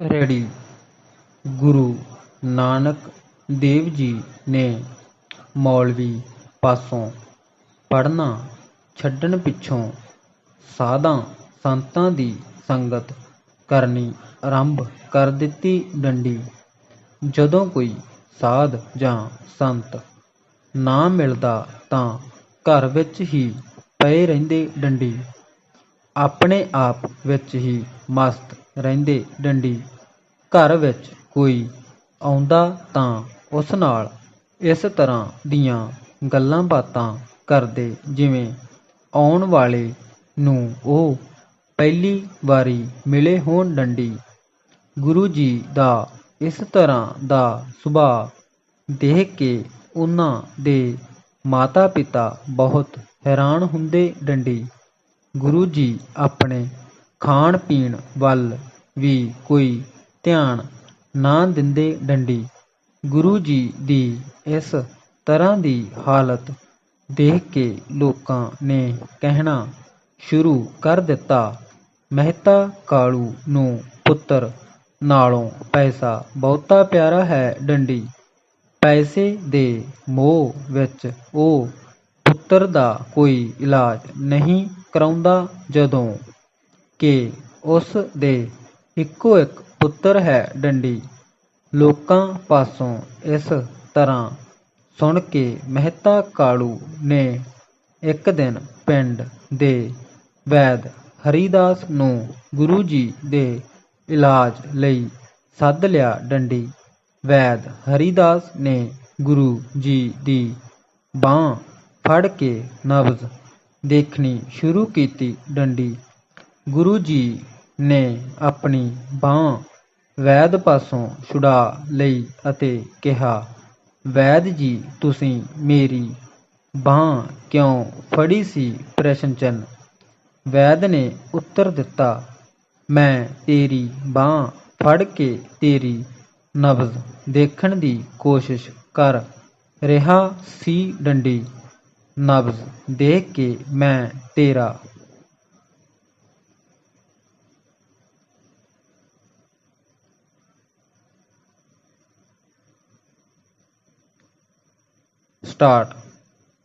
Ready. Guru Nanak Dev ji ਨੇ ਮੌਲਵੀ ਪਾਸੋਂ ਪੜ੍ਹਨਾ ਛੱਡਣ ਪਿੱਛੋਂ ਸਾਧਾਂ ਸੰਤਾਂ ਦੀ ਸੰਗਤ ਕਰਨੀ ਆਰੰਭ ਕਰ ਦਿੱਤੀ ਡੰਡੀ। ਜਦੋਂ ਕੋਈ ਸਾਧ ਜਾਂ ਸੰਤ ਨਾ ਮਿਲਦਾ ਤਾਂ ਘਰ ਵਿੱਚ ਹੀ ਪਏ ਰਹਿੰਦੇ ਡੰਡੀ। ਆਪਣੇ ਆਪ ਵਿੱਚ ਹੀ ਮਸਤ ਰਹਿੰਦੇ ਡੰਡੀ ਘਰ ਵਿੱਚ ਕੋਈ ਆਉਂਦਾ ਤਾਂ ਉਸ ਨਾਲ ਇਸ ਤਰ੍ਹਾਂ ਦੀਆਂ ਗੱਲਾਂ ਬਾਤਾਂ ਕਰਦੇ ਜਿਵੇਂ ਆਉਣ ਵਾਲੇ ਨੂੰ ਉਹ ਪਹਿਲੀ ਵਾਰੀ ਮਿਲੇ ਹੋਣ ਡੰਡੀ। ਗੁਰੂ ਜੀ ਦਾ ਇਸ ਤਰ੍ਹਾਂ ਦਾ ਸੁਭਾਅ ਦੇਖ ਕੇ ਉਹਨਾਂ ਦੇ ਮਾਤਾ ਪਿਤਾ ਬਹੁਤ ਹੈਰਾਨ ਹੁੰਦੇ ਡੰਡੀ। ਗੁਰੂ ਜੀ ਆਪਣੇ ਖਾਣ ਪੀਣ ਵੱਲ ਵੀ ਕੋਈ ਧਿਆਨ ਨਾ ਦਿੰਦੇ ਡੰਡੀ। ਗੁਰੂ ਜੀ ਦੀ ਇਸ ਤਰ੍ਹਾਂ ਦੀ ਹਾਲਤ ਦੇਖ ਕੇ ਲੋਕਾਂ ਨੇ ਕਹਿਣਾ ਸ਼ੁਰੂ ਕਰ ਦਿੱਤਾ, ਮਹਿਤਾ ਕਾਲੂ ਨੂੰ ਪੁੱਤਰ ਨਾਲੋਂ ਪੈਸਾ ਬਹੁਤਾ ਪਿਆਰਾ ਹੈ ਡੰਡੀ। ਪੈਸੇ ਦੇ ਮੋਹ ਵਿੱਚ ਉਹ ਪੁੱਤਰ ਦਾ ਕੋਈ ਇਲਾਜ ਨਹੀਂ ਕਰਾਉਂਦਾ ਜਦੋਂ ਕਿ ਉਸ ਦੇ ਇੱਕੋ ਇੱਕ ਪੁੱਤਰ ਹੈ ਡੰਡੀ। ਲੋਕਾਂ ਪਾਸੋਂ ਇਸ ਤਰ੍ਹਾਂ ਸੁਣ ਕੇ ਮਹਿਤਾ ਕਾਲੂ ਨੇ ਇੱਕ ਦਿਨ ਪਿੰਡ ਦੇ ਵੈਦ ਹਰੀਦਾਸ ਨੂੰ ਗੁਰੂ ਜੀ ਦੇ ਇਲਾਜ ਲਈ ਸੱਦ ਲਿਆ ਡੰਡੀ। ਵੈਦ ਹਰੀਦਾਸ ਨੇ ਗੁਰੂ ਜੀ ਦੀ ਬਾਂਹ ਫੜ ਕੇ ਨਬਜ਼ ਦੇਖਣੀ ਸ਼ੁਰੂ ਕੀਤੀ ਡੰਡੀ। ਗੁਰੂ ਜੀ ਨੇ ਆਪਣੀ ਬਾਂਹ ਵੈਦ ਪਾਸੋਂ ਛੁਡਾ ਲਈ ਅਤੇ ਕਿਹਾ, ਵੈਦ ਜੀ, ਤੁਸੀਂ ਮੇਰੀ ਬਾਂਹ ਕਿਉਂ ਫੜੀ ਸੀ ਪ੍ਰਸ਼ਨ ਚਿੰਨ੍ਹ? ਵੈਦ ਨੇ ਉੱਤਰ ਦਿੱਤਾ, ਮੈਂ ਤੇਰੀ ਬਾਂਹ ਫੜ ਕੇ ਤੇਰੀ ਨਬਜ਼ ਦੇਖਣ ਦੀ ਕੋਸ਼ਿਸ਼ ਕਰ ਰਿਹਾ ਸੀ ਡੰਡੀ। ਨਬਜ਼ ਦੇਖ ਕੇ ਮੈਂ ਤੇਰਾ ਸਟਾਰਟ।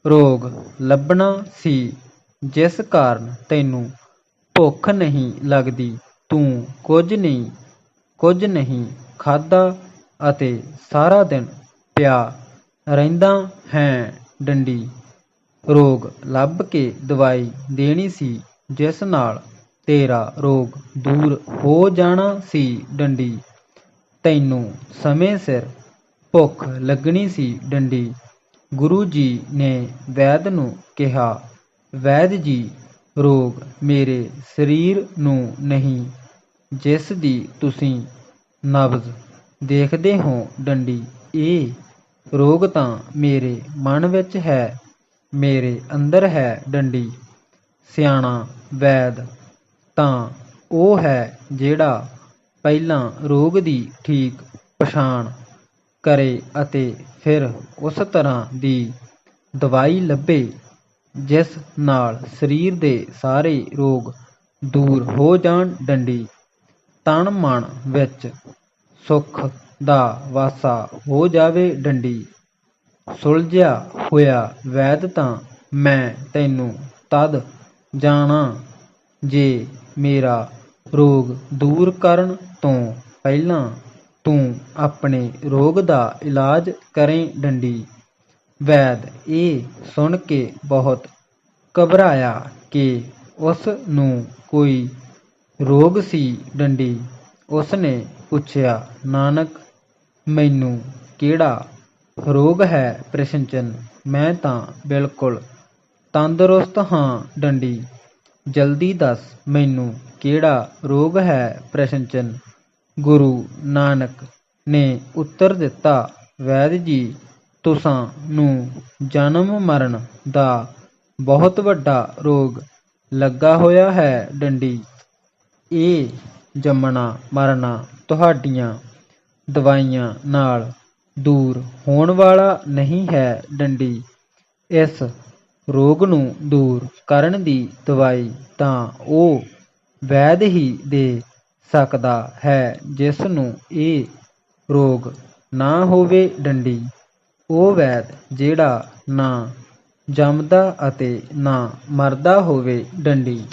ਰੋਗ ਲੱਭਣਾ ਸੀ। ਜਿਸ ਕਾਰਨ ਤੈਨੂੰ ਭੁੱਖ ਨਹੀਂ ਲੱਗਦੀ, ਤੂੰ ਕੁਝ ਨਹੀਂ ਕੁਝ ਨਹੀਂ ਖਾਧਾ ਅਤੇ ਸਾਰਾ ਦਿਨ ਪਿਆ ਰਹਿੰਦਾ ਹੈ ਡੰਡੀ। ਰੋਗ ਲੱਭ ਕੇ ਦਵਾਈ ਦੇਣੀ ਸੀ, ਜਿਸ ਨਾਲ ਤੇਰਾ ਰੋਗ ਦੂਰ ਹੋ ਜਾਣਾ ਸੀ ਡੰਡੀ। ਤੈਨੂੰ ਸਮੇਂ ਸਿਰ ਭੁੱਖ ਲੱਗਣੀ ਸੀ ਡੰਡੀ। ਗੁਰੂ ਜੀ ਨੇ ਵੈਦ ਨੂੰ ਕਿਹਾ, ਵੈਦ ਜੀ, ਰੋਗ ਮੇਰੇ ਸਰੀਰ ਨੂੰ ਨਹੀਂ, ਜਿਸ ਦੀ ਤੁਸੀਂ ਨਬਜ਼ ਦੇਖਦੇ ਹੋ ਡੰਡੀ, ਇਹ ਰੋਗ ਤਾਂ ਮੇਰੇ ਮਨ ਵਿੱਚ ਹੈ, ਮੇਰੇ ਅੰਦਰ ਹੈ ਡੰਡੀ। ਸਿਆਣਾ ਵੈਦ, ਤਾਂ ਉਹ ਹੈ ਜਿਹੜਾ ਪਹਿਲਾਂ ਰੋਗ ਦੀ ਠੀਕ ਪਛਾਣ ਕਰੇ ਅਤੇ ਫਿਰ ਉਸ ਤਰ੍ਹਾਂ ਦੀ ਦਵਾਈ ਲੱਭੇ, ਜਿਸ ਨਾਲ ਸਰੀਰ ਦੇ ਸਾਰੇ ਰੋਗ ਦੂਰ ਹੋ ਜਾਣ ਡੰਡੀ। ਤਨ ਮਨ ਵਿੱਚ ਸੁੱਖ ਦਾ ਵਾਸਾ ਹੋ ਜਾਵੇ ਡੰਡੀ। ਸੁਲਝਿਆ ਹੋਇਆ ਵੈਦ ਤਾਂ ਮੈਂ ਤੈਨੂੰ ਤਦ ਜਾਣਾ ਜੇ ਮੇਰਾ ਰੋਗ ਦੂਰ ਕਰਨ ਤੋਂ ਪਹਿਲਾਂ ਤੂੰ ਆਪਣੇ ਰੋਗ ਦਾ ਇਲਾਜ ਕਰੇ ਡੰਡੀ। ਵੈਦ ਇਹ ਸੁਣ ਕੇ ਬਹੁਤ ਘਬਰਾਇਆ ਕਿ ਉਸ ਨੂੰ ਕੋਈ ਰੋਗ ਸੀ ਡੰਡੀ। ਉਸ ਨੇ ਪੁੱਛਿਆ, ਨਾਨਕ, ਮੈਨੂੰ ਕਿਹੜਾ ਰੋਗ ਹੈ ਪ੍ਰਸ਼ਨ ਚਿੰਨ੍ਹ ਮੈਂ ਤਾਂ ਬਿਲਕੁਲ ਤੰਦਰੁਸਤ ਹਾਂ ਡੰਡੀ। ਜਲਦੀ ਦੱਸ ਮੈਨੂੰ ਕਿਹੜਾ ਰੋਗ ਹੈ ਪ੍ਰਸ਼ਨ ਚਿੰਨ੍ਹ ਗੁਰੂ ਨਾਨਕ ਨੇ ਉੱਤਰ ਦਿੱਤਾ, ਵੈਦ ਜੀ, ਤੁਸਾਂ ਨੂੰ ਜਨਮ ਮਰਨ ਦਾ ਬਹੁਤ ਵੱਡਾ ਰੋਗ ਲੱਗਾ ਹੋਇਆ ਹੈ, ਡੰਡੀ। ਇਹ ਜੰਮਣਾ ਮਰਨਾ ਤੁਹਾਡੀਆਂ ਦਵਾਈਆਂ ਨਾਲ ਦੂਰ ਹੋਣ ਵਾਲਾ ਨਹੀਂ ਹੈ, ਡੰਡੀ। ਇਸ ਰੋਗ ਨੂੰ ਦੂਰ ਕਰਨ ਦੀ ਦਵਾਈ ਤਾਂ ਉਹ ਵੈਦ ਹੀ ਦੇ ਸਕਦਾ ਹੈ ਜਿਸ ਨੂੰ ਇਹ ਰੋਗ ਨਾ ਹੋਵੇ ਡੰਡੀ। ਉਹ ਵੈਦ ਜਿਹੜਾ ਨਾ ਜੰਮਦਾ ਅਤੇ ਨਾ ਮਰਦਾ ਹੋਵੇ ਡੰਡੀ।